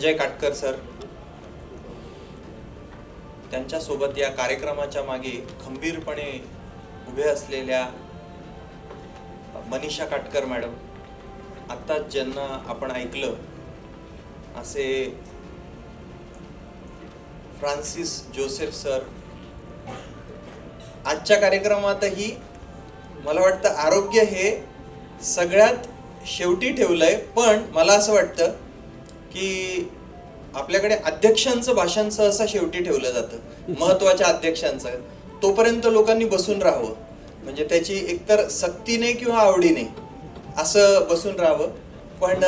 Sanjay Katkar sir त्यांच्यासोबत या कार्यक्रमाच्या मागे खंबीरपणे उभे असलेल्या मनीषा काटकर मॅडम आत्ताच ज्यांना आपण ऐकलं असे फ्रान्सिस जोसेफ सर आजच्या कार्यक्रमातही मला वाटतं आरोग्य हे सगळ्यात शेवटी ठेवलंय पण मला असं वाटतं की आपल्याकडे अध्यक्षांचं भाषण सहसा शेवटी ठेवलं जातं. महत्त्वाच्या अध्यक्षांचं. तोपर्यंत लोकांनी बसून राहावं. म्हणजे त्याची एकतर सक्तीने किंवा आवडीने असं बसून राहावं. पण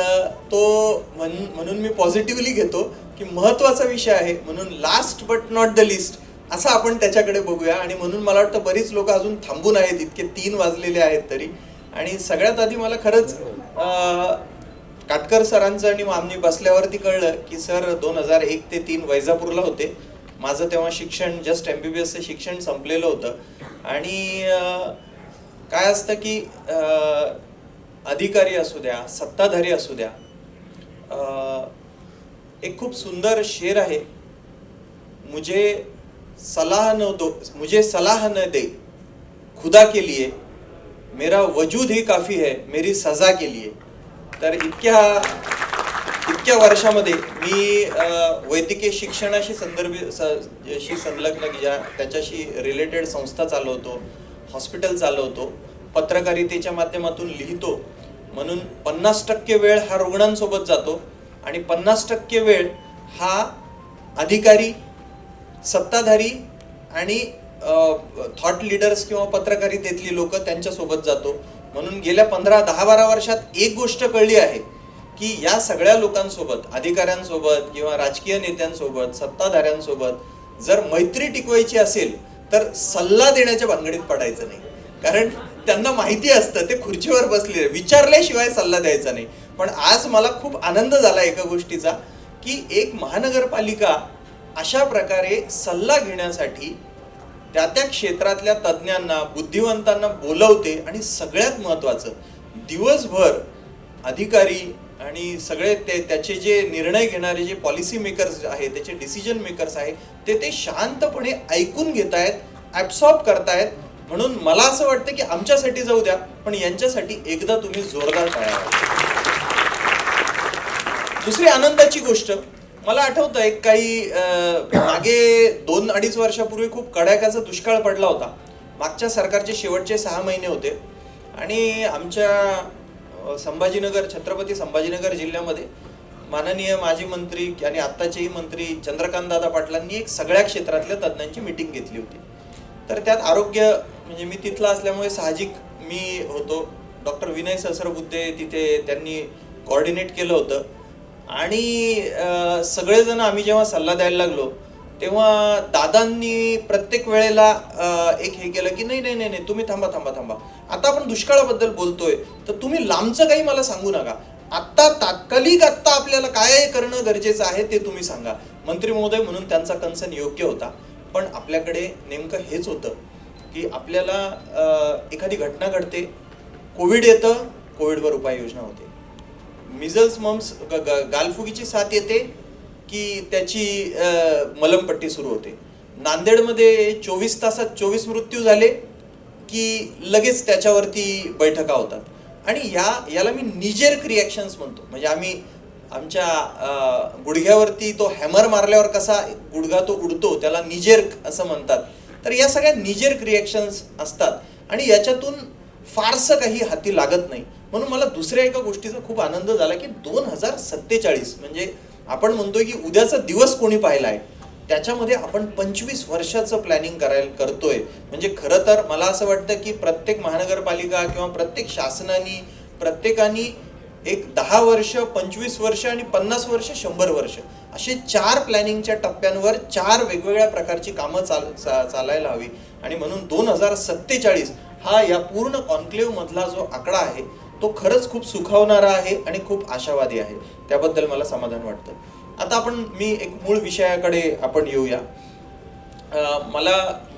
तो म्हण- म्हणून मी पॉझिटिव्हली घेतो की महत्त्वाचा विषय आहे. म्हणून last but not the list असं आपण त्याच्याकडे बघूया. आणि म्हणून मला वाटतं बरीच लोक अजून थांबून आहेत. इतके तीन वाजलेले आहेत तरी. आणि सगळ्यात आधी मला खरंच काटकर सरांचं आणि आम्ही बसल्यावरती कळलं की सर दोन हजार एक ते तीन वैजापूरला होते. माझं तेव्हा शिक्षण जस्ट एम बी बी एसचं शिक्षण संपलेलं होतं. आणि काय असतं की अधिकारी असू द्या सत्ताधारी असू द्या एक खूप सुंदर शेर आहे. मुझे सलाह न दो मुझे सलाह न दे. खुदा के लिए. मेरा वजूद ही काफी है मेरी सजा के लिए. तर इतक्या इतक्या वर्षामध्ये मी वैद्यकीय शिक्षणाशी संदर्भ स- शी संलग्न ज्या त्याच्याशी रिलेटेड संस्था चालवतो हॉस्पिटल चालवतो पत्रकारितेच्या माध्यमातून लिहितो म्हणून पन्नास टक्के वेळ हा रुग्णांसोबत जातो आणि पन्नास टक्के वेळ हा अधिकारी सत्ताधारी आणि थॉट लिडर्स किंवा पत्रकारितेतली लोक त्यांच्यासोबत जातो. म्हणून गेल्या पंधरा दहा बारा वर्षात एक गोष्ट कळली आहे की या सगळ्या लोकांसोबत अधिकाऱ्यांसोबत किंवा राजकीय नेत्यांसोबत सत्ताधाऱ्यांसोबत जर मैत्री टिकवायची असेल तर सल्ला देण्याच्या भानगडीत पडायचं नाही. कारण त्यांना माहिती असतं ते खुर्चीवर बसले विचारल्याशिवाय सल्ला द्यायचा नाही. पण आज मला खूप आनंद झाला एका गोष्टीचा की एक महानगरपालिका अशा प्रकारे सल्ला घेण्यासाठी त्या त्या क्षेत्रातल्या तज्ज्ञांना बुद्धिवंतांना बोलवते आणि सगळ्यात महत्त्वाचं दिवसभर अधिकारी आणि सगळे ते त्याचे जे निर्णय घेणारे जे पॉलिसी मेकर्स आहेत त्याचे डिसिजन मेकर्स आहेत ते ते शांतपणे ऐकून घेत आहेत ॲब्सॉर्ब करतायत. म्हणून मला असं वाटतं की आमच्यासाठी जाऊ द्या पण यांच्यासाठी एकदा तुम्ही जोरदार टाळा दुसरी आनंदाची गोष्ट मला आठवतं एक काही मागे दोन अडीच वर्षापूर्वी खूप कडाक्याचा दुष्काळ पडला होता. मागच्या सरकारचे शेवटचे सहा महिने होते. आणि आमच्या संभाजीनगर छत्रपती संभाजीनगर जिल्ह्यामध्ये माननीय माजी मंत्री आणि आत्ताचेही मंत्री चंद्रकांत दादा पाटलांनी एक सगळ्या क्षेत्रातल्या तज्ज्ञांची मिटिंग घेतली होती. तर त्यात आरोग्य म्हणजे मी तिथला असल्यामुळे साहजिक मी होतो. डॉक्टर विनय सहस्रबुद्धे तिथे त्यांनी कॉर्डिनेट केलं होतं. आणि सगळेजण आम्ही जेव्हा सल्ला द्यायला लागलो तेव्हा दादांनी प्रत्येक वेळेला एक हे केलं की नाही नाही नाही नाही तुम्ही थांबा थांबा थांबा. आता आपण दुष्काळाबद्दल बोलतोय तर तुम्ही लांबचं काही मला सांगू नका. आत्ता तात्कालिक आत्ता आपल्याला काय करणं गरजेचं आहे ते तुम्ही सांगा. मंत्री महोदय म्हणून त्यांचा कन्सर्न योग्य होता. पण आपल्याकडे नेमकं हेच होतं की आपल्याला एखादी घटना घडते कोविड येतं कोविडवर उपाययोजना होते. मिझल्स मम्स ग- ग- गालफुगीची साथ येते की त्याची मलमपट्टी सुरू होते. नांदेडमध्ये चोवीस तासात चोवीस मृत्यू झाले की लगेच त्याच्यावरती बैठका होतात. आणि या याला मी निजेर्क रिॲक्शन्स म्हणतो. म्हणजे आम्ही आमच्या गुडघ्यावरती तो हॅमर मारल्यावर कसा गुडघा तो उडतो त्याला निजेर्क असं म्हणतात. तर या सगळ्या निजेर्क रिॲक्शन्स असतात. आणि याच्यातून फारसं काही हाती लागत नाही. म्हणून मला दुसऱ्या एका गोष्टीचा खूप आनंद झाला की दोन हजार सत्तेचाळीस म्हणजे आपण म्हणतोय की उद्याचा दिवस कोणी पाहिलाय त्याच्यामध्ये आपण पंचवीस वर्षाचं प्लॅनिंग करायला करतोय. म्हणजे खरं तर मला असं वाटतं की प्रत्येक महानगरपालिका किंवा प्रत्येक शासनाने प्रत्येकाने एक दहा वर्ष पंचवीस वर्ष आणि पन्नास वर्ष शंभर वर्ष असे चार प्लॅनिंगच्या टप्प्यांवर चार वेगवेगळ्या प्रकारची कामं चाल चा- चालायला हवी. आणि म्हणून दोन हजार सत्तेचाळीस हा या पूर्ण कॉन्क्लेव्ह मधला जो आकडा आहे तो खरंच खूप सुखावणारा आहे आणि खूप आशावादी आहे. त्याबद्दल मला समाधान वाटतं. आता आपण मी एक मूळ विषयाकडे आपण येऊया. मला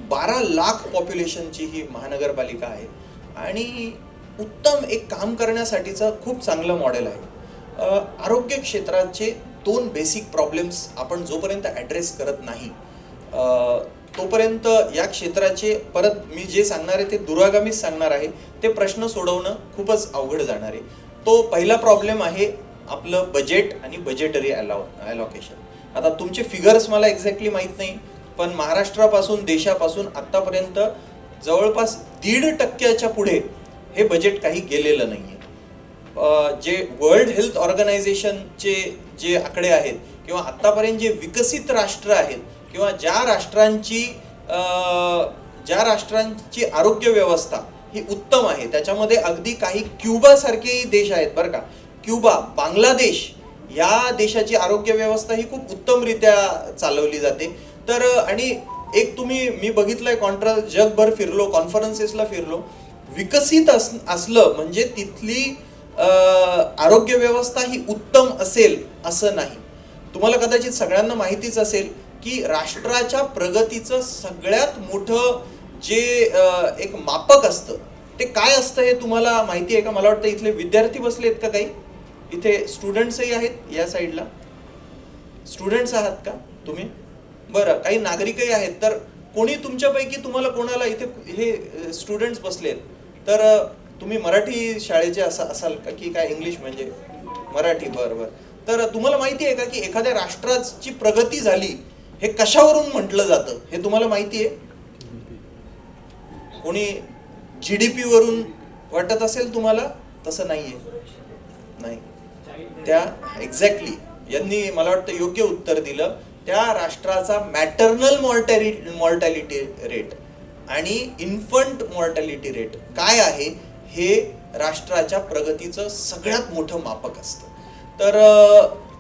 बारा लाख पॉप्युलेशनची ही महानगरपालिका आहे आणि उत्तम एक काम करण्यासाठीचं खूप चांगलं मॉडेल आहे. आरोग्य क्षेत्राचे दोन बेसिक प्रॉब्लेम्स आपण जोपर्यंत ॲड्रेस करत नाही तोपर्यंत या क्षेत्राचे परत मी जे सांगणार आहे ते दुरागामीच सांगणार आहे. ते प्रश्न सोडवणं खूपच अवघड जाणार आहे. तो पहिला प्रॉब्लेम आहे आपलं बजेट आणि बजेटरी अलाव अलोकेशन आता तुमचे फिगर्स मला एक्झॅक्टली माहीत नाही पण महाराष्ट्रापासून देशापासून आत्तापर्यंत जवळपास दीड टक्क्याच्या पुढे हे बजेट काही गेलेलं नाही आहे जे वर्ल्ड हेल्थ ऑर्गनायझेशनचे जे आकडे आहेत किंवा आत्तापर्यंत जे विकसित राष्ट्र आहेत किंवा ज्या राष्ट्रांची ज्या राष्ट्रांची आरोग्य व्यवस्था ही उत्तम आहे त्याच्यामध्ये अगदी काही क्युबासारखेही देश आहेत बरं का. क्युबा बांगलादेश या देशाची आरोग्य व्यवस्था ही खूप उत्तमरित्या चालवली जाते. तर आणि एक तुम्ही मी बघितलंय कॉन्ट्रा जगभर फिरलो कॉन्फरन्सेसला फिरलो. विकसित अस असलं म्हणजे तिथली आरोग्य व्यवस्था ही उत्तम असेल असं नाही. तुम्हाला कदाचित सगळ्यांना माहितीच असेल की राष्ट्राच्या प्रगतीचं सगळ्यात मोठं जे एक मापक असतं ते काय असतं हे तुम्हाला माहिती आहे का? मला वाटतं इथले विद्यार्थी बसलेत का काही? इथे स्टुडंट्सही आहेत या साईडला. स्टुडंट्स आहात का तुम्ही? बरं काही नागरिकही आहेत. तर कोणी तुमच्यापैकी तुम्हाला कोणाला इथे हे स्टुडंट्स बसलेत तर तुम्ही मराठी शाळेचे असा असाल का? की काय इंग्लिश म्हणजे? मराठी बरं बरं. तर तुम्हाला माहिती आहे का की एखाद्या राष्ट्राची प्रगती झाली हे कशावरून म्हटलं जातं हे तुम्हाला माहिती आहे? कोणी जी डी वरून वाटत असेल तुम्हाला तसं नाहीये. नाही. त्या एक्झॅक्टली यांनी मला वाटतं योग्य उत्तर दिलं. त्या राष्ट्राचा मॅटर्नल मॉर्टॅलिटी मॉर्टॅलिटी रेट आणि इन्फंट मॉर्टॅलिटी रेट काय आहे हे राष्ट्राच्या प्रगतीचं सगळ्यात मोठं मापक असतं. तर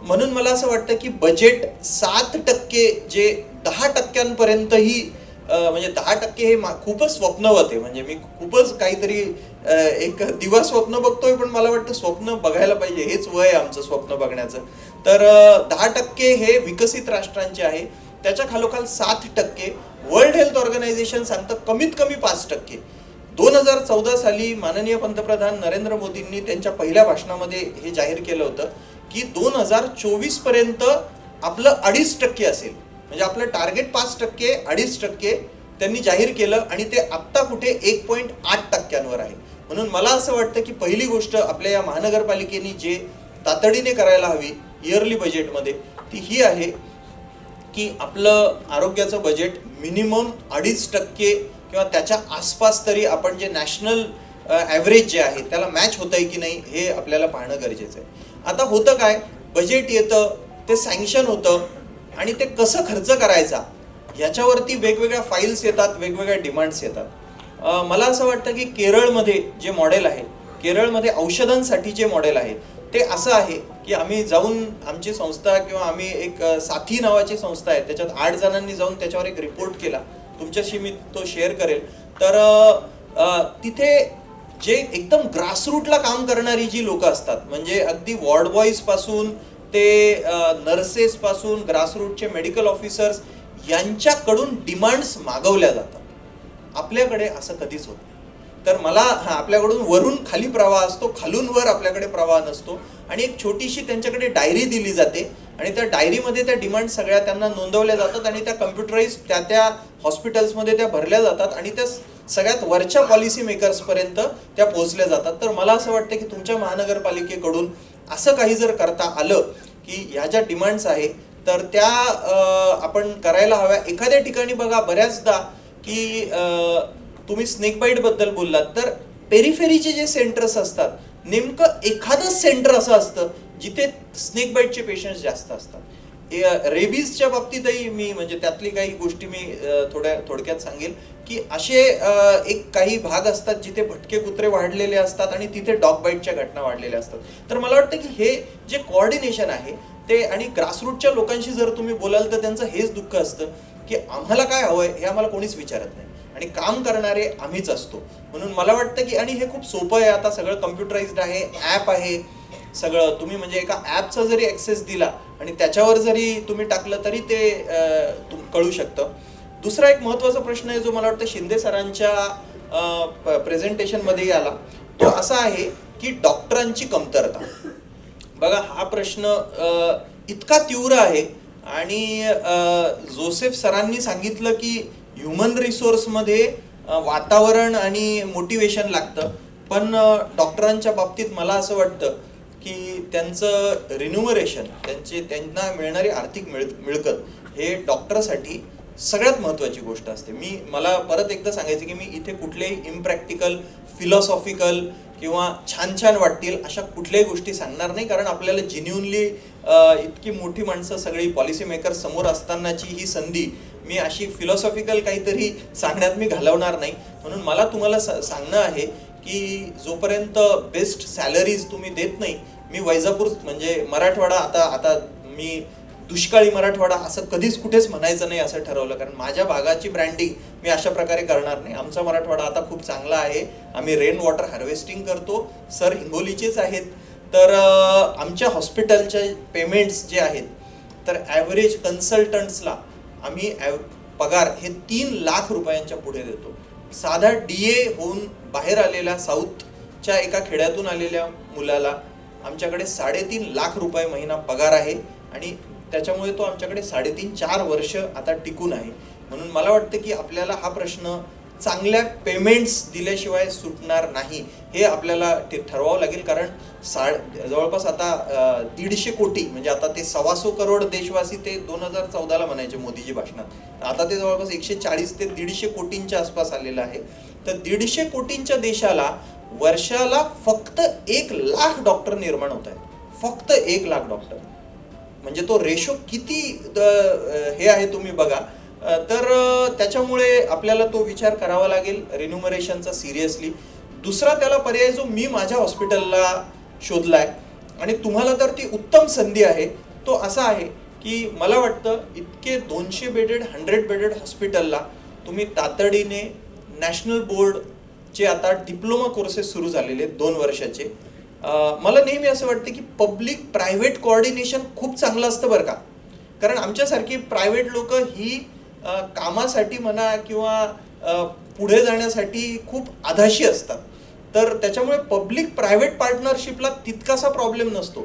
म्हणून मला असं वाटतं की बजेट सात टक्के जे दहा टक्क्यांपर्यंतही म्हणजे दहा टक्के हे खूपच स्वप्नवत आहे. म्हणजे मी खूपच काहीतरी एक दिवा स्वप्न बघतोय पण मला वाटतं स्वप्न बघायला पाहिजे. हेच वय आहे आमचं स्वप्न बघण्याचं. तर दहा टक्के हे विकसित राष्ट्रांचे आहे. त्याच्या खालोखाल सात टक्के. वर्ल्ड हेल्थ ऑर्गनायझेशन सांगतं कमीत कमी पाच टक्के. दोन हजार चौदा साली माननीय पंतप्रधान नरेंद्र मोदींनी त्यांच्या पहिल्या भाषणामध्ये हे जाहीर केलं होतं. की दोन हजार चोवीसपर्यंत आपलं अडीच टक्के असेल. म्हणजे आपलं टार्गेट पाच टक्के अडीच टक्के त्यांनी जाहीर केलं आणि ते आत्ता कुठे एक पॉईंट आठ टक्क्यांवर आहे म्हणून मला असं वाटतं की पहिली गोष्ट आपल्या या महानगरपालिकेने जे तातडीने करायला हवी इयरली बजेटमध्ये ती ही आहे की आपलं आरोग्याचं बजेट मिनिमम अडीच टक्के किंवा त्याच्या आसपास तरी आपण जे नॅशनल ॲव्हरेज जे आहे त्याला मॅच होत आहे की नाही हे आपल्याला पाहणं गरजेचं आहे. आता होतं काय? बजेट येतं ते सँक्शन होतं आणि ते कसं खर्च करायचा? याच्यावरती वेगवेगळ्या फाईल्स येतात वेगवेगळ्या डिमांड्स येतात. मला असं वाटतं की केरळमध्ये जे मॉडेल आहे केरळमध्ये औषधांसाठी जे मॉडेल आहे ते असं आहे की आम्ही जाऊन आमची संस्था किंवा आम्ही एक साथी नावाची संस्था आहे त्याच्यात आठ जणांनी जाऊन त्याच्यावर एक रिपोर्ट केला. तुमच्याशी मी तो शेअर करेल. तर तिथे जे एकदम ग्रासरूटला काम करणारी जी लोक असतात म्हणजे अगदी वॉर्ड बॉईजपासून ते नर्सेस पासून ग्रासरूटचे मेडिकल ऑफिसर्स यांच्याकडून डिमांड्स मागवल्या जातात. आपल्याकडे असं कधीच होत नाही. तर मला हा आपल्याकडून वरून खाली प्रवाह असतो खालून वर आपल्याकडे प्रवाह नसतो. आणि एक छोटीशी त्यांच्याकडे डायरी दिली जाते. आणि त्या डायरीमध्ये त्या डिमांड सगळ्या त्यांना नोंदवल्या जातात आणि त्या कम्प्युटराईज त्या त्या हॉस्पिटल्समध्ये त्या भरल्या जातात. आणि त्या सगळ्यात वरच्या पॉलिसी मेकर्सपर्यंत त्या पोहोचल्या जातात. तर मला असं वाटतं की तुमच्या महानगरपालिकेकडून असं काही जर करता आलं की ह्या ज्या डिमांड्स आहे तर त्या आपण करायला हव्या. एखाद्या ठिकाणी बघा बऱ्याचदा की तुम्ही स्नेक बाईटबद्दल बोललात तर पेरिफेरीचे जे सेंटर्स असतात नेमकं एखादंच सेंटर असं असतं जिथे स्नेक बाईटचे पेशंट्स जास्त असतात. रेबीजच्या बाबतीतही मी म्हणजे त्यातली काही गोष्टी मी थोड्या थोडक्यात सांगेल की असे एक काही भाग असतात जिथे भटके कुत्रे वाढलेले असतात आणि तिथे डॉग बाईटच्या घटना वाढलेल्या असतात. तर मला वाटतं की हे जे कोऑर्डिनेशन आहे ते आणि ग्रासरूटच्या लोकांशी जर तुम्ही बोलाल तर त्यांचं हेच दुःख असतं की आम्हाला काय हवंय हे आम्हाला कोणीच विचारत नाही. आणि काम करणारे आम्हीच असतो. म्हणून मला वाटतं की आणि हे खूप सोपं आहे. आता सगळं कम्प्युटराइज्ड आहे ॲप आहे. सगळं तुम्ही म्हणजे एका ॲपचा जरी ॲक्सेस दिला आणि त्याच्यावर जरी तुम्ही टाकलं तरी ते तुम- कळू शकतं. दुसरा एक महत्त्वाचा प्रश्न आहे जो मला वाटतं शिंदे सरांच्या प्रेझेंटेशनमध्येही आला. तो असा आहे की डॉक्टरांची कमतरता. बघा हा प्रश्न इतका तीव्र आहे आणि जोसेफ सरांनी सांगितलं की ह्युमन रिसोर्समध्ये वातावरण आणि मोटिवेशन लागतं. पण डॉक्टरांच्या बाबतीत मला असं वाटतं की त्यांचं रिन्युमरेशन त्यांचे त्यांना मिळणारी आर्थिक मिळ मिळकत हे डॉक्टरसाठी सगळ्यात महत्त्वाची गोष्ट असते. मी मला परत एकदा सांगायचं की मी इथे कुठलेही इम्प्रॅक्टिकल फिलॉसॉफिकल किंवा छान छान वाटतील अशा कुठल्याही गोष्टी सांगणार नाही. कारण आपल्याला जिन्युनली इतकी मोठी माणसं सगळी पॉलिसी मेकर समोर असतानाची ही संधी मी अशी फिलॉसॉफिकल काहीतरी सांगण्यात मी घालवणार नाही. म्हणून मला तुम्हाला सा- सांगणं आहे की जोपर्यंत बेस्ट सॅलरीज तुम्ही देत नाही मी वैजापूर म्हणजे मराठवाडा आता आता मी दुष्काळी मराठवाडा असं कधीच कुठेच म्हणायचं नाही असं ठरवलं. कारण माझ्या भागाची ब्रँडिंग मी अशा प्रकारे करणार नाही. आमचा मराठवाडा आता खूप चांगला आहे. आम्ही रेन वॉटर हार्वेस्टिंग करतो. सर हिंगोलीचेच आहेत. तर आमच्या हॉस्पिटलचे पेमेंट्स जे आहेत तर ॲव्हरेज कन्सल्टंट्सला आम्ही ॲव- पगार हे तीन लाख रुपयांच्या पुढे देतो. साधा डी ए होऊन बाहेर आलेल्या साऊथच्या एका खेड्यातून आलेल्या मुलाला आमच्याकडे साडेतीन लाख रुपये महिना पगार आहे आणि त्याच्यामुळे तो आमच्याकडे साडेतीन चार वर्ष आता टिकून आहे. म्हणून मला वाटतं की आपल्याला हा प्रश्न चांगल्या पेमेंट्स दिल्याशिवाय सुटणार नाही. हे आपल्याला ते ठरवावं लागेल कारण सा जवळपास आता दीडशे कोटी म्हणजे आता ते सव्वासो करोड देशवासी ते दोन हजार चौदाला म्हणायचे मोदीजी भाषणात. आता ते जवळपास एकशे चाळीस ते दीडशे कोटींच्या आसपास आलेलं आहे. तर दीडशे कोटींच्या देशाला वर्षाला फक्त एक लाख डॉक्टर निर्माण होत आहेत. फक्त एक लाख डॉक्टर. म्हणजे तो रेशो किती हे आहे तुम्ही बघा. तर त्याच्यामुळे आपल्याला तो विचार करावा लागेल रिन्युमरेशनचा सिरियसली दुसरा त्याला पर्याय जो मी माझ्या हॉस्पिटलला शोधलाय आणि तुम्हाला तर ती उत्तम संधी आहे तो असा आहे की मला वाटतं इतके दोनशे बेडेड हंड्रेड बेडेड हॉस्पिटलला तुम्ही तातडीने नॅशनल बोर्डचे आता डिप्लोमा कोर्सेस सुरू झालेले आहेत दोन वर्षाचे. मला नेहमी असं वाटतं की पब्लिक प्रायव्हेट कोऑर्डिनेशन खूप चांगलं असतं बरं का. कारण आमच्यासारखी प्रायव्हेट लोक ही कामासाठी म्हणा किंवा पुढे जाण्यासाठी खूप आधाशी असतात. तर त्याच्यामुळे पब्लिक प्रायव्हेट पार्टनरशिपला तितकासा प्रॉब्लेम नसतो.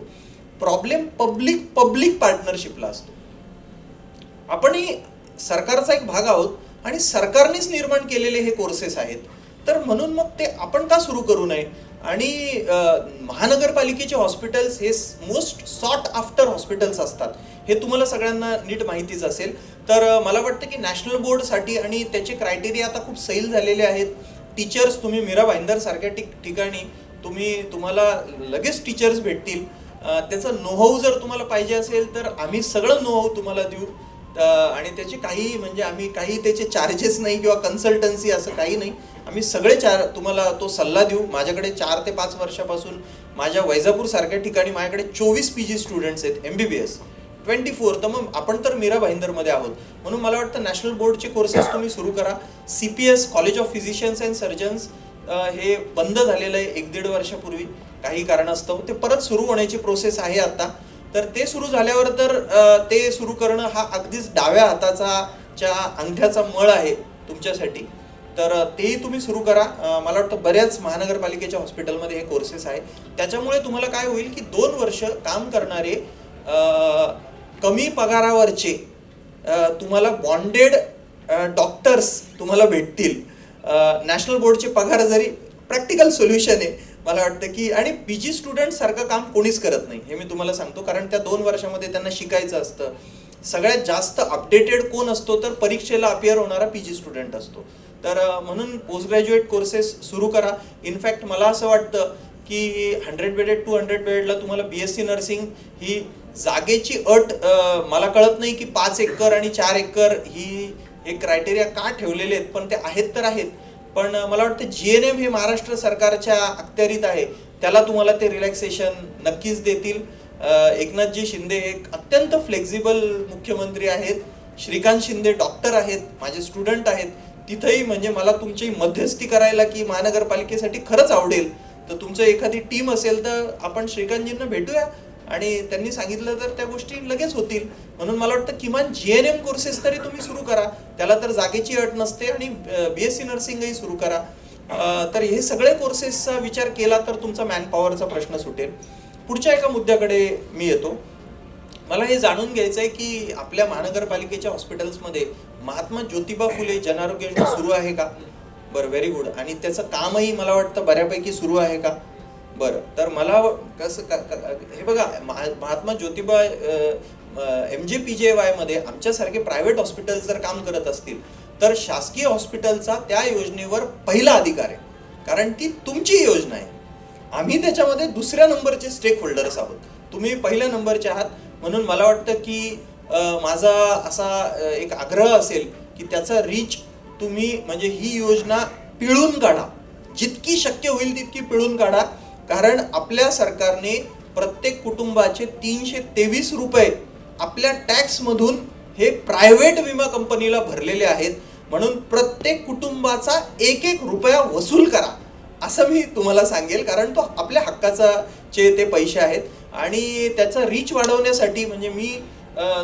प्रॉब्लेम पब्लिक पब्लिक पार्टनरशिपला असतो. आपणही सरकारचा एक भाग आहोत आणि सरकारनेच निर्माण केलेले हे कोर्सेस आहेत. तर म्हणून मग ते आपण का सुरू करू नये? आणि महानगरपालिकेचे हॉस्पिटल्स हे मोस्ट सॉट आफ्टर हॉस्पिटल्स असतात. हे तुम्हाला सगळ्यांना नीट माहितीच असेल. तर मला वाटतं की नॅशनल बोर्डसाठी आणि त्याचे क्रायटेरिया आता खूप सैल झालेले आहेत. टीचर्स तुम्ही मीरा भाईंदर सारख्या ठिक ठिकाणी तुम्ही तुम्हाला लगेच टीचर्स भेटतील. त्याचा नोहाऊ जर तुम्हाला पाहिजे असेल तर आम्ही सगळं नोहाऊ तुम्हाला देऊ. आणि त्याचे काही म्हणजे आम्ही काही त्याचे चार्जेस नाही किंवा कन्सल्टन्सी असं काही नाही. आम्ही सगळे चार तुम्हाला तो सल्ला देऊ. माझ्याकडे चार ते पाच वर्षापासून माझ्या वैजापूर सारख्या ठिकाणी माझ्याकडे चोवीस पी जी स्टुडंट्स आहेत M B B S twenty four तर मग आपण तर मीरा भाईंदरमध्ये आहोत. म्हणून मला वाटतं नॅशनल बोर्डचे कोर्सेस तुम्ही सुरू करा. C P S college of physicians and surgeons हे बंद झालेलं आहे एक दीड वर्षापूर्वी. काही कारणास्तव ते परत सुरू होण्याची प्रोसेस आहे आता. तर ते सुरू झाल्यावर तर ते सुरू करणं हा अगदीच डाव्या हाताचा च्या अंगठ्याचा मळ आहे तुमच्यासाठी. तर तेही तुम्ही सुरू करा. मला वाटतं बऱ्याच महानगरपालिकेच्या हॉस्पिटलमध्ये हे कोर्सेस आहे त्याच्यामुळे तुम्हाला काय होईल की दोन वर्ष काम करणारे कमी पगारावरचे तुम्हाला बॉन्डेड डॉक्टर्स तुम्हाला भेटतील. नॅशनल बोर्डचे पगार जरी प्रॅक्टिकल सोल्युशन आहे मला वाटतं की आणि पी जी स्टुडंट सारखं काम कोणीच करत नाही हे मी तुम्हाला सांगतो. कारण त्या दोन वर्षामध्ये त्यांना शिकायचं असतं. सगळ्यात जास्त अपडेटेड कोण असतो तर परीक्षेला अपिअर होणारा पी जी स्टुडंट असतो. तर म्हणून पोस्ट ग्रॅज्युएट कोर्सेस सुरू करा. इनफॅक्ट मला असं वाटतं की हंड्रेड बेडेड टू हंड्रेड बेडेडला तुम्हाला बी एस सी नर्सिंग ही जागेची अट मला कळत नाही की पाच एकर आणि चार एकर ही हे क्रायटेरिया का ठेवलेले आहेत. पण ते आहेत तर आहेत. पण मला वाटतं जी एन एम हे महाराष्ट्र सरकारच्या अखत्यारीत आहे. त्याला तुम्हाला ते रिलॅक्सेशन नक्कीच देतील. एकनाथजी शिंदे एक अत्यंत फ्लेक्झिबल मुख्यमंत्री आहेत. श्रीकांत शिंदे डॉक्टर आहेत. माझे स्टुडंट आहेत. तिथंही म्हणजे मला तुमची मध्यस्थी करायला की महानगरपालिकेसाठी खरंच आवडेल. तर तुमचं एखादी टीम असेल तर आपण श्रीकांतजींना भेटूया. आणि त्यांनी सांगितलं तर त्या गोष्टी लगेच होतील. म्हणून मला वाटतं किमान जी एन एम कोर्सेस तरी तुम्ही सुरू करा. त्याला तर जागेची अट नसते आणि बी एस सी नर्सिंगही सुरू करा. तर हे सगळे कोर्सेसचा विचार केला तर तुमचा मॅनपॉवरचा प्रश्न सुटेल. पुढच्या एका मुद्द्याकडे मी येतो. मला हे जाणून घ्यायचं आहे की आपल्या महानगरपालिकेच्या हॉस्पिटल्समध्ये महात्मा ज्योतिबा फुले जनारोग्य योजना सुरू आहे का? बरं व्हेरी गुड आणि त्याचं कामही मला वाटतं बऱ्यापैकी सुरू आहे का? बरं तर मला कसं हे बघा Mahatma Jyotiba M J P J वायमध्ये आमच्यासारखे private hospitals जर काम करत असतील तर शासकीय हॉस्पिटलचा त्या योजनेवर पहिला अधिकार आहे. कारण ती तुमची योजना आहे. आम्ही त्याच्यामध्ये दुसऱ्या नंबरचे स्टेक होल्डर्स आहोत. तुम्ही पहिल्या नंबरचे आहात. म्हणून मला वाटतं की माझा असा एक आग्रह असेल की त्याचा रीच तुम्ही म्हणजे ही योजना पिळून काढा. जितकी शक्य होईल तितकी पिळून काढा. कारण आपल्या सरकारने प्रत्येक कुटुंबाचे तीनशे तेवीस रुपये आपल्या टॅक्समधून हे प्रायव्हेट विमा कंपनीला भरलेले आहेत. म्हणून प्रत्येक कुटुंबाचा एक एक रुपया वसूल करा. असं मी तुम्हाला सांगेल कारण तो आपल्या हक्काचा चे ते पैसे आहेत. आणि त्याचा रीच वाढवण्यासाठी म्हणजे मी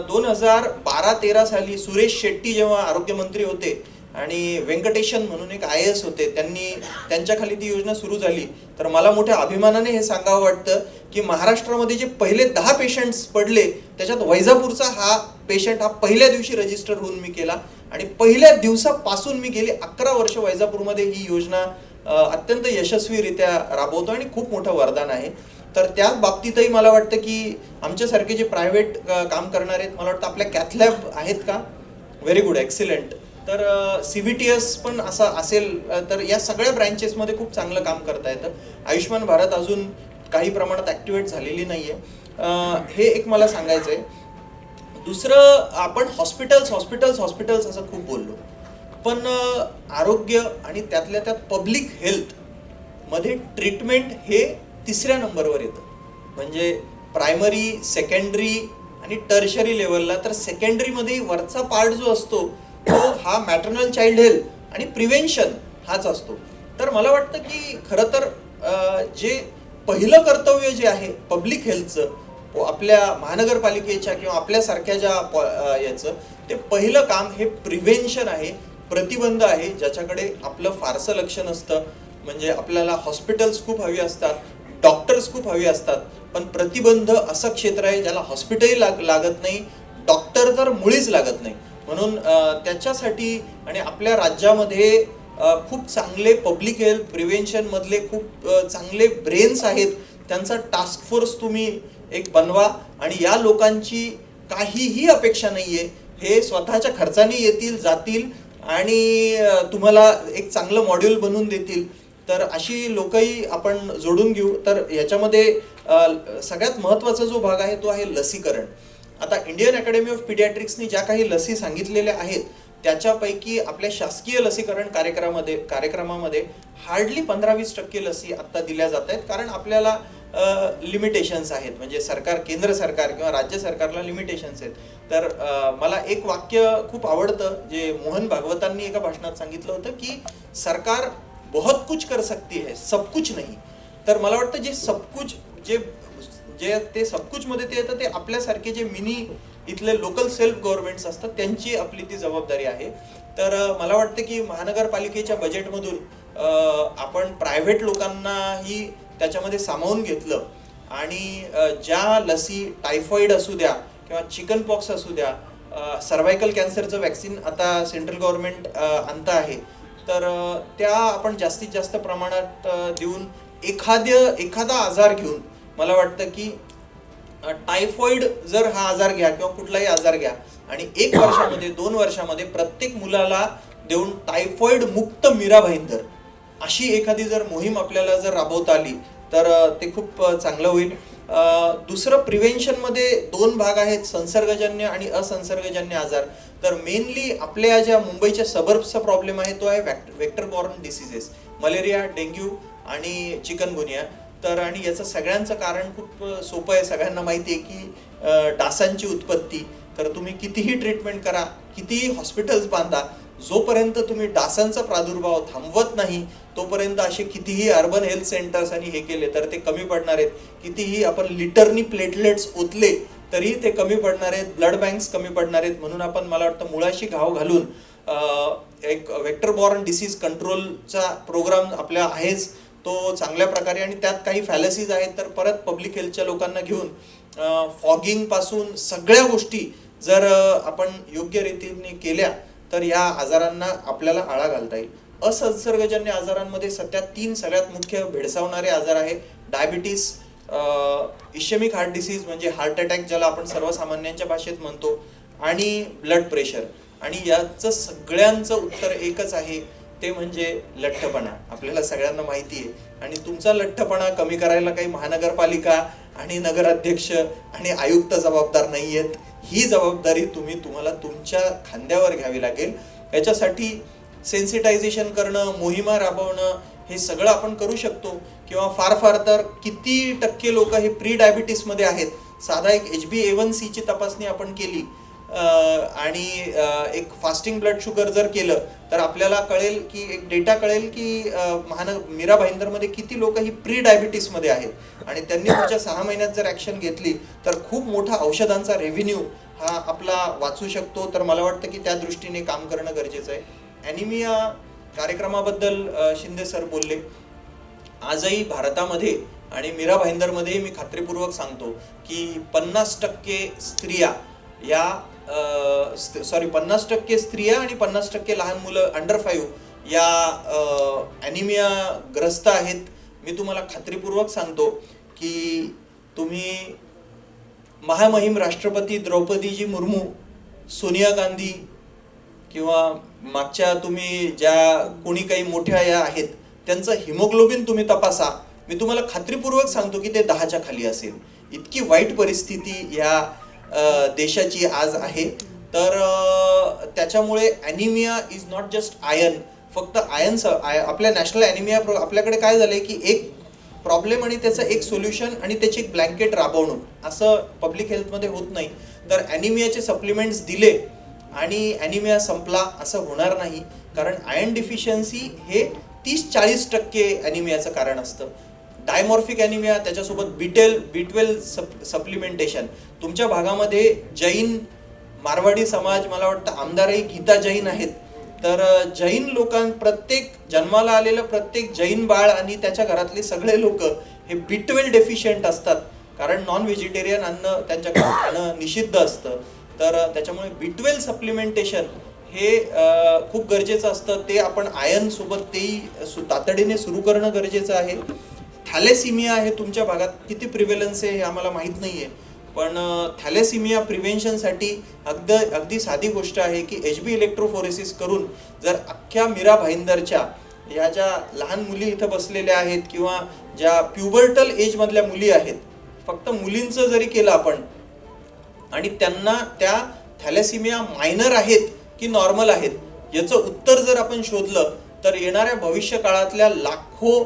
दोन हजार बारा तेरा साली सुरेश शेट्टी जेव्हा आरोग्यमंत्री होते आणि व्यंकटेशन म्हणून एक आय एस होते त्यांनी त्यांच्याखाली ती योजना सुरू झाली. तर मला मोठ्या अभिमानाने हे सांगावं वाटतं की महाराष्ट्रामध्ये जे पहिले दहा पेशंट्स पडले त्याच्यात वैजापूरचा हा पेशंट हा पहिल्या दिवशी रजिस्टर होऊन मी केला आणि पहिल्या दिवसापासून मी गेली अकरा वर्ष वैजापूरमध्ये ही योजना अत्यंत यशस्वीरित्या राबवतो आणि खूप मोठं वरदान आहे. तर त्या बाबतीतही मला वाटतं की आमच्यासारखे जे प्रायव्हेट काम करणारे आहेत मला वाटतं आपल्या कॅथलॅब आहेत का? व्हेरी गुड एक्सिलेंट तर सी व्ही टी एस पण असा असेल तर या सगळ्या ब्रँचेसमध्ये खूप चांगलं काम करता येतं. आयुष्यमान भारत अजून काही प्रमाणात ॲक्टिवेट झालेली नाही आहे हे एक मला सांगायचं आहे दुसरं आपण हॉस्पिटल्स हॉस्पिटल्स हॉस्पिटल्स असं खूप बोललो. पण आरोग्य आणि त्यातल्या त्यात पब्लिक हेल्थमध्ये ट्रीटमेंट हे तिसऱ्या नंबरवर येतं. म्हणजे प्रायमरी सेकंडरी आणि टर्शरी लेवलला तर सेकंडरीमध्ये वरचा पार्ट जो असतो तो हा मॅटर्नल चाइल्ड हेल्थ आणि प्रिव्हेन्शन हाच असतो. तर मला वाटतं की खरं तर जे पहिलं कर्तव्य जे आहे पब्लिक हेल्थचं आपल्या महानगरपालिकेच्या किंवा आपल्यासारख्या ज्या पॉ- याचं ते पहिलं काम हे प्रिव्हेन्शन आहे प्रतिबंध आहे ज्याच्याकडे आपलं फारसं लक्ष नसतं. म्हणजे आपल्याला हॉस्पिटल्स खूप हवी असतात डॉक्टर्स खूप हवे असतात पण प्रतिबंध असं क्षेत्र आहे ज्याला हॉस्पिटलही लाग लागत नाही डॉक्टर तर मुळीच लागत नाही. म्हणून त्याच्यासाठी आणि आपल्या राज्यामध्ये खूप चांगले पब्लिक हेल्थ प्रिव्हेन्शनमधले खूप चांगले ब्रेन्स आहेत त्यांचा टास्क फोर्स तुम्ही एक बनवा आणि या लोकांची काहीही अपेक्षा नाही आहे हे स्वतःच्या खर्चाने येतील जातील आणि तुम्हाला एक चांगलं मॉड्यूल बनवून देतील. तर अशी लोकही आपण जोडून घेऊ. तर याच्यामध्ये सगळ्यात महत्त्वाचा जो भाग आहे तो आहे लसीकरण. आता इंडियन अकॅडमी ऑफ पिडियाट्रिक्सनी ज्या काही लसी सांगितलेल्या आहेत त्याच्यापैकी आपल्या शासकीय लसीकरण कार्यक्रमामध्ये कार्यक्रमामध्ये हार्डली पंधरा वीस टक्के लसी आत्ता दिल्या जात आहेत. कारण आपल्याला लिमिटेशन्स आहेत. म्हणजे सरकार केंद्र सरकार किंवा राज्य सरकारला लिमिटेशन्स आहेत. तर मला एक वाक्य खूप आवडतं जे मोहन भागवतांनी एका भाषणात सांगितलं होतं की सरकार बहुत कुछ कर सकती है सब कुछ नाही। तर मला वाटतं जे सब कुछ जे जे ते सबकुच मध्ये ते येतं ते आपल्यासारखे जे मिनी इथले लोकल सेल्फ गव्हर्नमेंट्स असतात त्यांची आपली ती जबाबदारी आहे. तर मला वाटतं की महानगरपालिकेच्या बजेटमधून आपण प्रायव्हेट लोकांनाही त्याच्यामध्ये सामावून घेतलं आणि ज्या लसी टायफॉईड असू द्या किंवा चिकन पॉक्स असू द्या सर्वायकल कॅन्सरचं वॅक्सिन आता सेंट्रल गव्हर्नमेंट आणतं आहे तर त्या आपण जास्तीत जास्त प्रमाणात देऊन एखाद्या एखादा आजार घेऊन मला वाटतं की टायफॉइड जर हा आजार घ्या किंवा कुठलाही आजार घ्या आणि एक वर्षामध्ये दोन वर्षामध्ये प्रत्येक मुलाला देऊन टायफॉइड मुक्त मीरा भाईंदर अशी एखादी जर मोहीम आपल्याला जर राबवता आली तर ते खूप चांगलं होईल. दुसरं प्रिव्हेन्शनमध्ये दोन भाग आहेत संसर्गजन्य आणि असंसर्गजन्य आजार. तर मेनली आपल्या ज्या मुंबईच्या सबर्ब्सचा प्रॉब्लेम आहे तो आहे vector borne diseases malaria dengue आणि चिकनगुनिया तर आणि याचं सगळ्यांचं कारण खूप सोपं आहे. सगळ्यांना माहिती आहे की डासांची उत्पत्ती. तर तुम्ही कितीही ट्रीटमेंट करा कितीही हॉस्पिटल्स बांधा जोपर्यंत तुम्ही डासांचा प्रादुर्भाव थांबवत नाही तोपर्यंत असे कितीही अर्बन हेल्थ सेंटर्स आणि हे केले तर ते कमी पडणार आहेत. कितीही आपण लिटरनी प्लेटलेट्स ओतले तरीही ते कमी पडणार आहेत ब्लड बँक्स कमी पडणार आहेत म्हणून आपण मला वाटतं मुळाशी घाव घालून एक वेक्टर बॉर्न डिसीज कंट्रोलचा प्रोग्राम आपल्या आहेच तो चांगल्या प्रकारे आणि त्यात काही फॅलसीज आहेत तर परत पब्लिक हेल्थच्या लोकांना घेऊन फॉगिंगपासून सगळ्या गोष्टी जर आपण योग्य रीतीने केल्या तर या आजारांना आपल्याला आळा घालता येईल. असंसर्गजन्य आजारांमध्ये सध्या तीन सगळ्यात मुख्य भेडसावणारे आजार आहे डायबिटीस इशेमिक हार्ट डिसीज म्हणजे हार्ट अटॅक ज्याला आपण सर्वसामान्यांच्या भाषेत म्हणतो आणि ब्लड प्रेशर. आणि याचं सगळ्यांचं उत्तर एकच आहे ते म्हणजे लठ्ठपणा. आपल्याला सगळ्यांना माहिती आहे. आणि तुमचा लठ्ठपणा कमी करायला काही महानगरपालिका आणि नगराध्यक्ष आणि आयुक्त जबाबदार नाही आहेत. ही जबाबदारी तुम्ही तुम्हाला तुमच्या खांद्यावर घ्यावी लागेल. याच्यासाठी सेन्सिटायझेशन करणं मोहिमा राबवणं हे सगळं आपण करू शकतो. किंवा फार फार तर किती टक्के लोक हे प्री डायबिटीसमध्ये आहेत. साधा एक एच बी एवन सीची तपासणी आपण केली. आणि एक फास्टिंग ब्लड शुगर जर केलं तर आपल्याला कळेल की एक डेटा कळेल की महानग महान मीरा भाईंदरमध्ये किती लोक ही प्री डायबिटीसमध्ये आहेत. आणि त्यांनी पुढच्या सहा महिन्यात जर ॲक्शन घेतली तर खूप मोठा औषधांचा रेव्हेन्यू हा आपला वाचू शकतो. तर मला वाटतं की त्या दृष्टीने काम करणं गरजेचं आहे. ॲनिमिया कार्यक्रमाबद्दल शिंदे सर बोलले. आजही भारतामध्ये आणि मीरा भाईंदरमध्ये मी खात्रीपूर्वक सांगतो की पन्नास टक्के स्त्रिया या सॉरी पन्नास टक्के स्त्रिया आणि पन्नास टक्के लहान मुलं अंडर फाईव्ह या ॲनिमिया ग्रस्त आहेत. मी तुम्हाला खात्रीपूर्वक सांगतो की तुम्ही महामहिम राष्ट्रपती द्रौपदीजी मुर्मू सोनिया गांधी किंवा मागच्या तुम्ही ज्या कोणी काही मोठ्या या आहेत त्यांचं हिमोग्लोबिन तुम्ही तपासा. मी तुम्हाला खात्रीपूर्वक सांगतो की ते दहाच्या खाली असेल. इतकी वाईट परिस्थिती या देशाची आज आहे. तर त्याच्यामुळे anaemia is not just iron फक्त आयन आपल्या नॅशनल ॲनिमिया प्रो आपल्याकडे काय झालंय की एक प्रॉब्लेम आणि त्याचं एक सोल्युशन आणि त्याची एक ब्लँकेट राबवणूक असं पब्लिक हेल्थमध्ये होत नाही. तर ॲनिमियाचे सप्लिमेंट्स दिले आणि ॲनिमिया संपला असं होणार नाही. कारण आयर्न डिफिशियन्सी हे तीस चाळीस टक्के ॲनिमियाचं कारण असतं. डायमॉर्फिक ॲनिमिया त्याच्यासोबत बिटेल बिटवेल सप सप्लिमेंटेशन तुमच्या भागामध्ये जैन मारवाडी समाज मला वाटतं आमदारही गीता जैन आहेत. तर जैन लोकां प्रत्येक जन्माला आलेलं प्रत्येक जैन बाळ आणि त्याच्या घरातले सगळे लोक हे बिटवेल डेफिशियंट असतात. कारण नॉन व्हेजिटेरियन अन्न त्यांच्याकडे खाणं निषिद्ध असतं. तर त्याच्यामुळे बिटवेल सप्लिमेंटेशन हे खूप गरजेचं असतं. ते आपण आयनसोबत तेही सु- तातडीने सुरू करणं गरजेचं आहे. थॅलेसिमिया हे तुमच्या भागात किती प्रिव्हेलन्स आहे हे आम्हाला माहीत नाही आहे पण थॅलेसिमिया प्रिव्हेन्शनसाठी अगद अगदी साधी गोष्ट आहे की एच बी इलेक्ट्रोफोरेसिस करून जर अख्ख्या मीरा भाईंदरच्या या ज्या लहान मुली इथं बसलेल्या आहेत किंवा ज्या प्युबर्टल एजमधल्या मुली आहेत फक्त मुलींचं जरी केलं आपण आणि त्यांना त्या थॅलेसिमिया मायनर आहेत की नॉर्मल आहेत याचं उत्तर जर आपण शोधलं तर येणाऱ्या भविष्य काळातल्या लाखो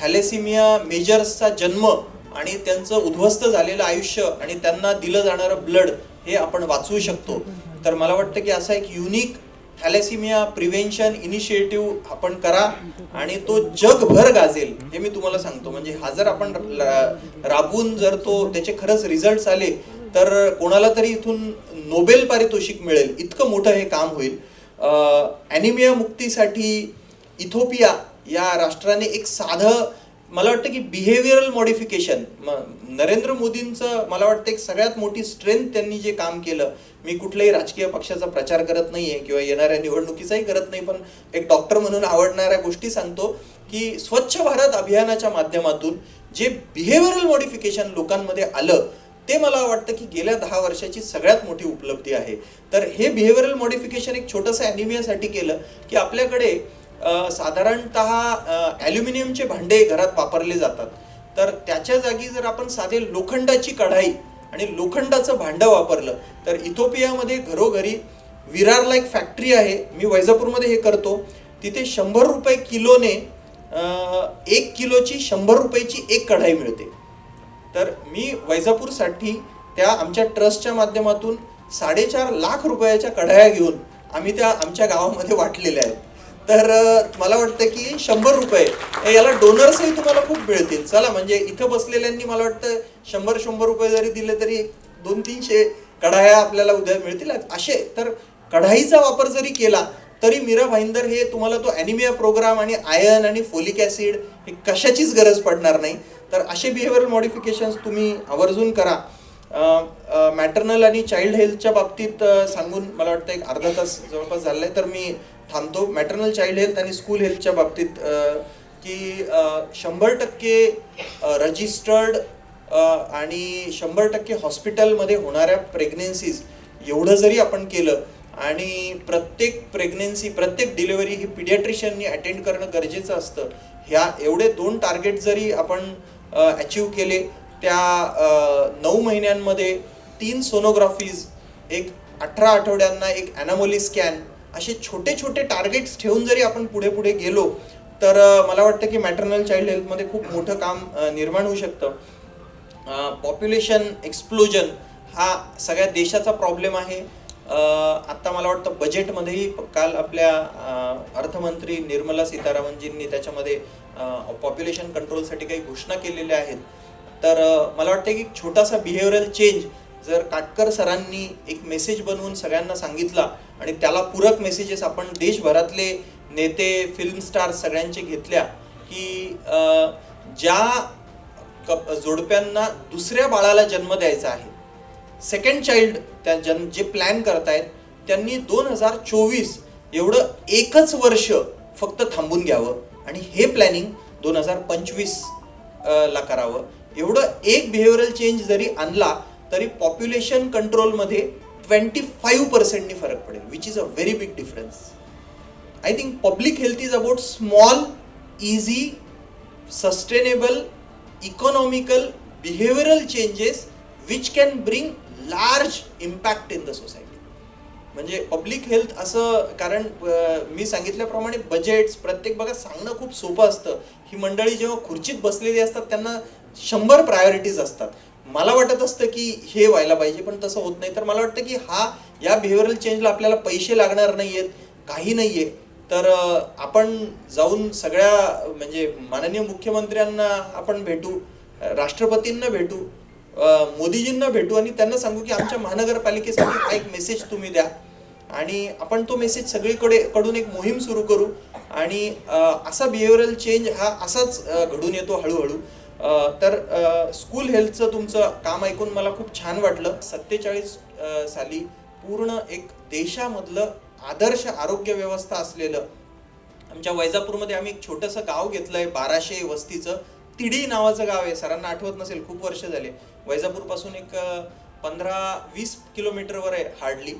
थॅलेसिमिया मेजर्सचा जन्म आणि त्यांचं उद्ध्वस्त झालेलं आयुष्य आणि त्यांना दिलं जाणारं ब्लड हे आपण वाचवू शकतो. तर मला वाटतं की असा एक युनिक थॅलेसिमिया प्रिव्हेन्शन इनिशिएटिव्ह आपण करा आणि तो जगभर गाजेल हे मी तुम्हाला सांगतो. म्हणजे हा जर आपण राबून राबवून जर तो त्याचे खरंच रिझल्ट आले तर कोणाला तरी इथून नोबेल पारितोषिक मिळेल इतकं मोठं हे काम होईल. ॲनिमिया मुक्तीसाठी इथोपिया या राष्ट्राने एक साधं मला वाटतं की बिहेवियरल मॉडिफिकेशन नरेंद्र मोदींचं मला वाटतं एक सगळ्यात मोठी स्ट्रेंथ त्यांनी जे काम केलं. मी कुठल्याही राजकीय पक्षाचा प्रचार करत नाही आहे किंवा येणाऱ्या निवडणुकीचाही करत नाही पण एक डॉक्टर म्हणून आवडणाऱ्या गोष्टी सांगतो की स्वच्छ भारत अभियानाच्या माध्यमातून जे बिहेवियरल मॉडिफिकेशन लोकांमध्ये आलं ते मला वाटतं की गेल्या दहा वर्षाची सगळ्यात मोठी उपलब्धी आहे. तर हे बिहेवियरल मॉडिफिकेशन एक छोटंसं ॲनिमियासाठी केलं की आपल्याकडे साधारणत साधारणतः ॲल्युमिनियमचे भांडे घरात वापरले जातात. तर त्याच्या जागी जर आपण साधे लोखंडाची कढाई आणि लोखंडाचं भांडं वापरलं तर इथोपियामध्ये घरोघरी विरारला एक फॅक्टरी आहे. मी वैजापूरमध्ये हे करतो. तिथे शंभर रुपये किलोने एक किलोची शंभर रुपयाची एक कढाई मिळते. तर मी वैजापूरसाठी त्या आमच्या ट्रस्टच्या माध्यमातून साडेचार लाख रुपयाच्या कढाया घेऊन आम्ही त्या आमच्या गावामध्ये वाटलेल्या आहेत. तर मला वाटतं की शंभर रुपये याला डोनर्सही तुम्हाला खूप मिळतील. चला म्हणजे इथं बसलेल्यांनी मला वाटतं शंभर शंभर रुपये जरी दिले तरी दोन तीनशे कढाया आपल्याला उद्या मिळतील. असे तर कढाईचा वापर जरी केला तरी मीरा भाईंदर हे तुम्हाला तो ॲनिमिया प्रोग्राम आणि आयर्न आणि फोलिक ॲसिड हे कशाचीच गरज पडणार नाही. तर असे बिहेवियरल मॉडिफिकेशन्स तुम्ही आवर्जून करा. मॅटर्नल आणि चाइल्ड हेल्थच्या बाबतीत सांगून मला वाटतं एक अर्धा तास जवळपास झालाय तर मी थांबतो. मॅटर्नल चाइल्ड हेल्थ आणि स्कूल हेल्थच्या बाबतीत की शंभर टक्के रजिस्टर्ड आणि शंभर टक्के हॉस्पिटलमध्ये होणाऱ्या प्रेग्नेन्सीज एवढं जरी आपण केलं आणि प्रत्येक प्रेग्नेन्सी प्रत्येक डिलिव्हरी ही पिडियाट्रिशियननी अटेंड करणं गरजेचं असतं. ह्या एवढे दोन टार्गेट जरी आपण अचीव केले. त्या नऊ महिन्यांमध्ये तीन सोनोग्राफीज एक अठरा आठवड्यांना एक ॲनामोली स्कॅन असे छोटे छोटे टार्गेट्स ठेवून जरी आपण पुढे पुढे गेलो तर मला वाटतं की मॅटर्नल चाइल्ड हेल्थमध्ये खूप मोठं काम निर्माण होऊ शकतं. पॉप्युलेशन एक्सप्लोजन हा सगळ्या देशाचा प्रॉब्लेम आहे. आत्ता मला वाटतं बजेटमध्येही काल आपल्या अर्थमंत्री निर्मला सीतारामनजींनी त्याच्यामध्ये पॉप्युलेशन कंट्रोलसाठी काही घोषणा केलेल्या आहेत. तर मला वाटतं की एक छोटासा बिहेवियरल चेंज जर काटकर सरांनी एक मेसेज बनवून सगळ्यांना सांगितला आणि त्याला पूरक मेसेजेस आपण देशभरातले नेते फिल्म स्टार सगळ्यांचे घेतल्या की ज्या कप जोडप्यांना दुसऱ्या बाळाला जन्म द्यायचा आहे सेकंड चाइल्ड त्या जन जे प्लॅन करतायत त्यांनी दोन हजार चोवीस एवढं एकच वर्ष फक्त थांबून घ्यावं आणि हे प्लॅनिंग दोन हजार पंचवीस ला करावं. एवढं एक बिहेवियरल चेंज जरी आणला तरी पॉप्युलेशन कंट्रोलमध्ये ट्वेंटी फाईव्ह पर्सेंटनी फरक पडेल which is a very big difference I think public health is about small easy sustainable economical behavioural changes which can bring large impact in the society म्हणजे public health असं कारण मी सांगितल्याप्रमाणे budgets प्रत्येक बघा सांगणं खूप सोपं असतं. ही मंडळी जेव्हा खुर्चीत बसलेली असतात त्यांना शंभर प्रायोरिटीज असतात. मला वाटत असतं की हे व्हायला पाहिजे पण तसं होत नाही. तर मला वाटतं की हा या बिहेवियरल चेंजला आपल्याला पैसे लागणार नाही आहेत काही नाही आहे तर आपण जाऊन सगळ्या म्हणजे माननीय मुख्यमंत्र्यांना आपण भेटू राष्ट्रपतींना भेटू मोदीजींना भेटू आणि त्यांना सांगू की आमच्या महानगरपालिकेसाठी हा एक मेसेज तुम्ही द्या. आणि आपण तो मेसेज सगळीकडे कडून एक मोहीम सुरू करू. आणि असा बिहेवियरल चेंज हा असाच घडून येतो हळूहळू. तर स्कूल हेल्थचं तुमचं काम ऐकून मला खूप छान वाटलं. सत्तेचाळीस साली पूर्ण एक देशामधलं आदर्श आरोग्य व्यवस्था असलेलं आमच्या वैजापूरमध्ये आम्ही एक छोटंसं गाव घेतलंय बाराशे वस्तीचं. तिडी नावाचं गाव आहे. सरांना आठवत नसेल खूप वर्ष झाले. वैजापूरपासून एक पंधरा वीस किलोमीटरवर आहे हार्डली.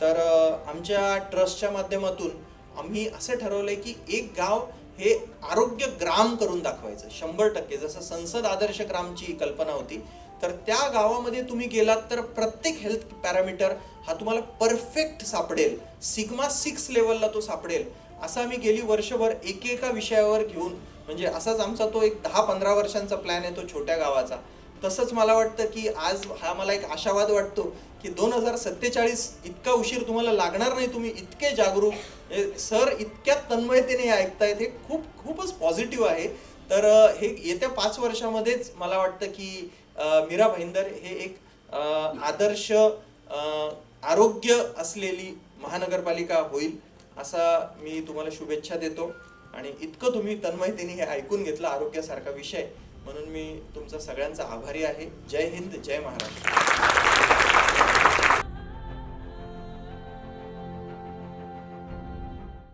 तर आमच्या ट्रस्टच्या माध्यमातून आम्ही असं ठरवलंय की एक गाव हे आरोग्य ग्राम करून दाखवायचं शंभर टक्के. जसं संसद आदर्श ग्रामची कल्पना होती तर त्या गावामध्ये तुम्ही गेलात तर प्रत्येक हेल्थ पॅरामीटर हा तुम्हाला परफेक्ट सापडेल. सिग्मा सिक्स लेवलला तो सापडेल. असं आम्ही गेली वर्षभर एकेका विषयावर घेऊन म्हणजे असाच आमचा तो एक दहा पंधरा वर्षांचा प्लॅन आहे तो छोट्या गावाचा. तसंच मला वाटतं की आज हा मला एक आशावाद वाटतो की दोन हजार सत्तेचाळीस इतका उशीर तुम्हाला लागणार नाही तुम्ही इतके जागरूक सर इतक्या तन्मयतेने हे ऐकतायत हे खूप खूपच पॉझिटिव्ह आहे. तर हे येत्या पाच वर्षामध्येच मला वाटतं की मीरा भाईंदर हे एक आदर्श आरोग्य असलेली महानगरपालिका होईल असा मी तुम्हाला शुभेच्छा देतो. आणि इतकं तुम्ही तन्मयतेने हे ऐकून घेतलं आरोग्यासारखा विषय. म्हणून मी तुमचा सगळ्यांचा आभारी आहे. जय हिंद जय महाराष्ट्र.